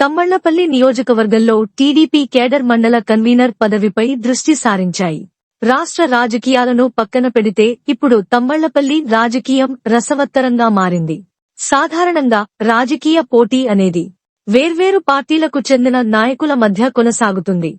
తమ్మళ్ళపల్లి నియోజకవర్గంలో TDP cadre మండల convener పదవిపై దృష్టి సారించాయి. రాష్ట్ర రాజకీయాలను పక్కన పెడితే ఇప్పుడు తమ్మళ్ళపల్లి రాజకీయం రసవత్తరంగా మారింది. సాధారణంగా రాజకీయ పోటీ అనేది వేర్వేరు పార్టీలకు చెందిన నాయకుల మధ్య కొనసాగుతుంది.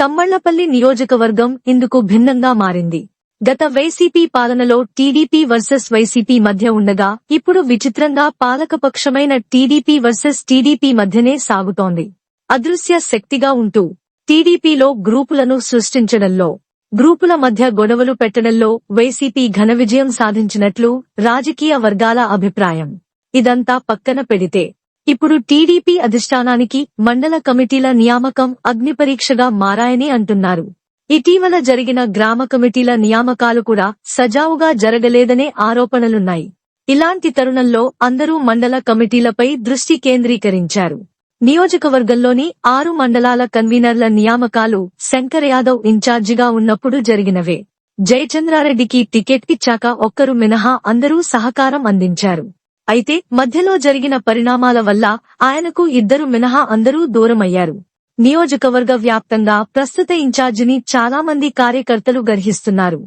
తమ్మళ్ళపల్లి నియోజకవర్గం ఇందుకు భిన్నంగా మారింది. గత వైసీపీ పాలనలో టీడీపీ వర్సెస్ వైసీపీ మధ్య ఉండగా ఇప్పుడు విచిత్రంగా పాలకపక్షమైన టీడీపీ వర్సెస్ టీడీపీ మధ్యనే సాగుతోంది. అదృశ్య శక్తిగా ఉంటూ టీడీపీలో గ్రూపులను సృష్టించడంలో గ్రూపుల మధ్య గొడవలు పెట్టడంలో వైసీపీ ఘన విజయం సాధించినట్లు రాజకీయ వర్గాల అభిప్రాయం. ఇదంతా పక్కన పెడితే ఇప్పుడు టీడీపీ అధిష్టానానికి మండల కమిటీల నియామకం అగ్నిపరీక్షగా మారాయని అంటున్నారు. ఇటీవల జరిగిన గ్రామ కమిటీల నియామకాలు కూడా సజావుగా జరగలేదనే ఆరోపణలున్నాయి. ఇలాంటి తరుణంలో అందరూ మండల కమిటీలపై దృష్టి కేంద్రీకరించారు. నియోజకవర్గంలోని ఆరు మండలాల కన్వీనర్ల నియామకాలు శంకర్ యాదవ్ ఇన్ఛార్జిగా ఉన్నప్పుడు జరిగినవే. జయచంద్రారెడ్డికి టికెట్ ఇచ్చాక ఒక్కరు మినహా అందరూ సహకారం అందించారు. అయితే మధ్యలో జరిగిన పరిణామాల వల్ల ఆయనకు ఇద్దరు మినహా అందరూ దూరమయ్యారు. నియోజకవర్గ వ్యాప్తంగా ప్రస్తుత ఇన్ఛార్జిని చాలా మంది కార్యకర్తలు గర్హిస్తున్నారు.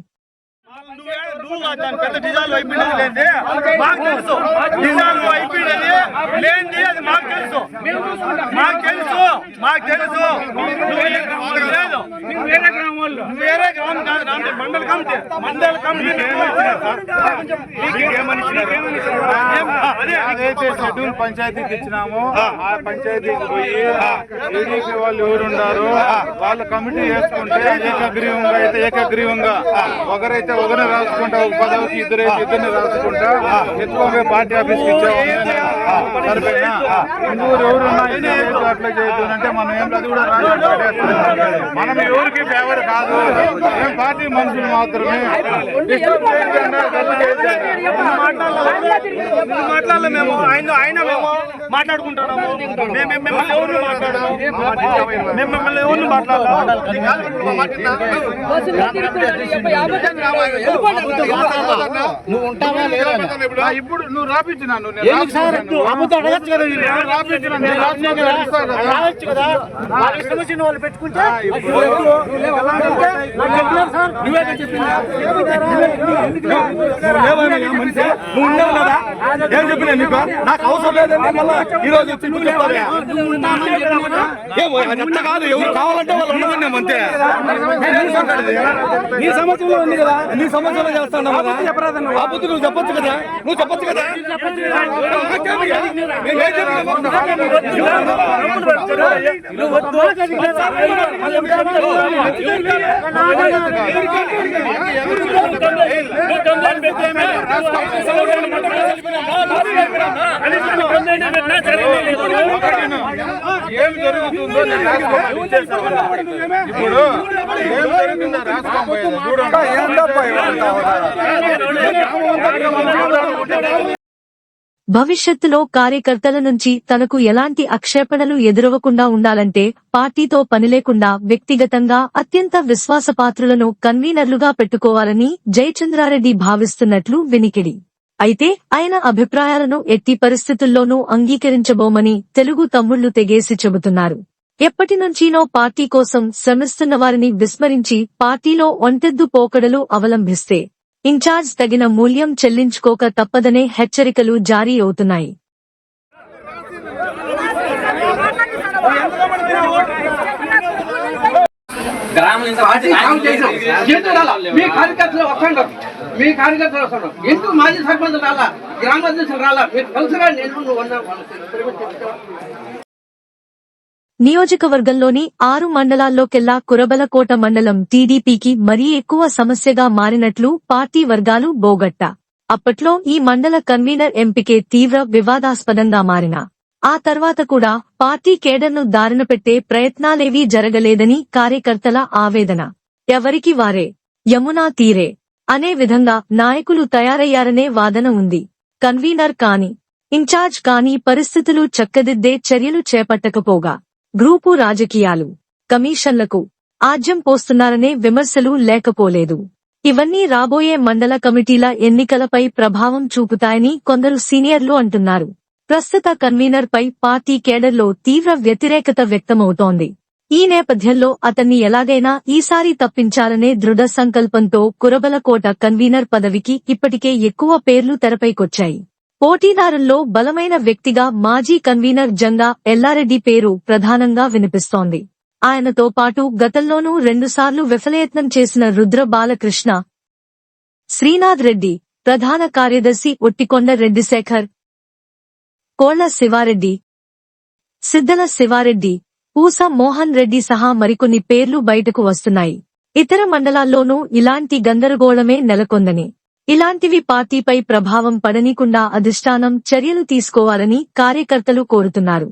పెద్ద మాకు తెలుసు. మాకు తెలుసు మాకు తెలుసు. లేదు వేరే గ్రామం వాళ్ళు నువ్వు వేరే గ్రామం కాదు మండల కమిటీ మండల కమిటీ. ఏదైతే షెడ్యూల్ పంచాయతీకి ఇచ్చినామో. ఆ. పంచాయతీకి పోయి టీడీపీ వాళ్ళు ఎవరు ఉన్నారో వాళ్ళ కమిటీ వేసుకుంటే ఏకగ్రీవంగా అయితే ఏకగ్రీవంగా. ఒకరైతే ఒకరిని రాసుకుంటా ఒక పదవికి ఇద్దరైతే ఇద్దరిని రాసుకుంటా. ఎక్కువగా పార్టీ ఆఫీస్కి ఇచ్చాము. సరిపోయినా ఇంకూరు ఎవరున్నా అట్లా చేయొద్దు అంటే మనం ఏం కూడా. మనం ఎవరికి ఫేవర్ కాదు. మేము పార్టీ మనుషులు మాత్రమే. మాట్లాడలే మేము. ఆయన ఆయన మేము. మాట్లాడుకుంటున్నాము. మేము మేము మిమ్మల్ని ఎవరు మాట్లాడము? మేము మిమ్మల్ని ఎవరు నువ్వు. వాళ్ళు? పెట్టుకుంటే నువ్వు ఉండవు కదా ఏం చెప్పినా నీకు? నాకు అవసరం లేదండి మళ్ళా ఈ రోజు నువ్వు అట్లా కాదు ఎవరు కావాలంటే వాళ్ళు ఉండమన్నాం అంతే. నీ సమస్యలో ఉంది కదా? నీ సమస్యలో చేస్తాను కదా ఆ బుద్ధి నువ్వు చెప్పొచ్చు కదా? నువ్వు చెప్పొచ్చు కదా? నేను ఏం జరుగుతుందో ఇప్పుడు ఏం జరిగిందో రాసుకోకపోయేది చూడండి భవిష్యత్తులో కార్యకర్తల నుంచి తనకు ఎలాంటి ఆక్షేపణలు ఎదురవకుండా ఉండాలంటే పార్టీతో పనిలేకుండా వ్యక్తిగతంగా అత్యంత విశ్వాసపాత్రులను కన్వీనర్లుగా పెట్టుకోవాలని జయచంద్రారెడ్డి భావిస్తున్నట్లు వినికిడి. అయితే ఆయన అభిప్రాయాలను ఎట్టి పరిస్థితుల్లోనూ అంగీకరించబోమని తెలుగు తమ్ముళ్ళు తెగేసి చెబుతున్నారు. ఎప్పటినుంచీనో పార్టీ కోసం శ్రమిస్తున్న వారిని విస్మరించి పార్టీలో ఒంటెద్దు పోకడలు అవలంబిస్తే ఇన్ఛార్జ్ తగిన మూల్యం చెల్లించుకోక తప్పదనే హెచ్చరికలు జారీ అవుతున్నాయి పార్టీ కాల్ చేసాం. ఎందుకు రాలా? మీ కార్యకర్తలు వస్తాడు మీ కార్యకర్తలు వస్తాడు ఎందుకు మాజీ సర్పంచ్ రాలా? గ్రామాధ్యక్షులు రాలా? మీరు తెలుసుగా నేను నువ్వు అన్నా. నియోజకవర్గంలోని ఆరు మండలాల్లోకెల్లా కురబలకోట మండలం టీడీపీకి మరీ ఎక్కువ సమస్యగా మారినట్లు పార్టీ వర్గాలు బోగట్ట. అప్పట్లో ఈ మండల కన్వీనర్ ఎంపికే తీవ్ర వివాదాస్పదంగా మారిన. ఆ తర్వాత కూడా పార్టీ కేడర్ను దారిన పెట్టే ప్రయత్నాలేవీ జరగలేదని కార్యకర్తల ఆవేదన. ఎవరికి వారే? యమునా తీరే. అనే విధంగా నాయకులు తయారయ్యారనే వాదన ఉంది. కన్వీనర్ కాని ఇన్ఛార్జ్ కాని పరిస్థితులు చక్కదిద్దే చర్యలు చేపట్టకపోగా గ్రూపు రాజకీయాలు కమిషన్లకు ఆజ్యం పోస్తున్నారనే విమర్శలు లేకపోలేదు. ఇవన్నీ రాబోయే మండల కమిటీల ఎన్నికలపై ప్రభావం చూపుతాయని కొందరు సీనియర్లు అంటున్నారు. ప్రస్తుత కన్వీనర్ పై పార్టీ కేడర్లో తీవ్ర వ్యతిరేకత వ్యక్తమవుతోంది. ఈ నేపథ్యంలో అతన్ని ఎలాగైనా ఈసారి తప్పించాలనే దృఢ సంకల్పంతో కురబలకోట కన్వీనర్ పదవికి ఇప్పటికే ఎక్కువ పేర్లు తెరపైకొచ్చాయి. పోటీదారుల్లో బలమైన వ్యక్తిగా మాజీ కన్వీనర్ జంగా ఎల్లారెడ్డి పేరు ప్రధానంగా వినిపిస్తోంది. ఆయనతో పాటు గతంలోనూ రెండుసార్లు విఫలయత్నం చేసిన రుద్ర బాలకృష్ణ శ్రీనాథ్ రెడ్డి ప్రధాన కార్యదర్శి ఒట్టికొండ రెడ్డిశేఖర్ కోళ్ళ శివారెడ్డి. సిద్దల శివారెడ్డి పూస మోహన్ రెడ్డి సహా మరికొన్ని పేర్లు బయటకు వస్తున్నాయి. ఇతర మండలాల్లోనూ ఇలాంటి గందరగోళమే నెలకొందని. ఇలాంటివి పార్టీపై ప్రభావం పడనీకుండా అధిష్టానం చర్యలు తీసుకోవాలని కార్యకర్తలు కోరుతున్నారు.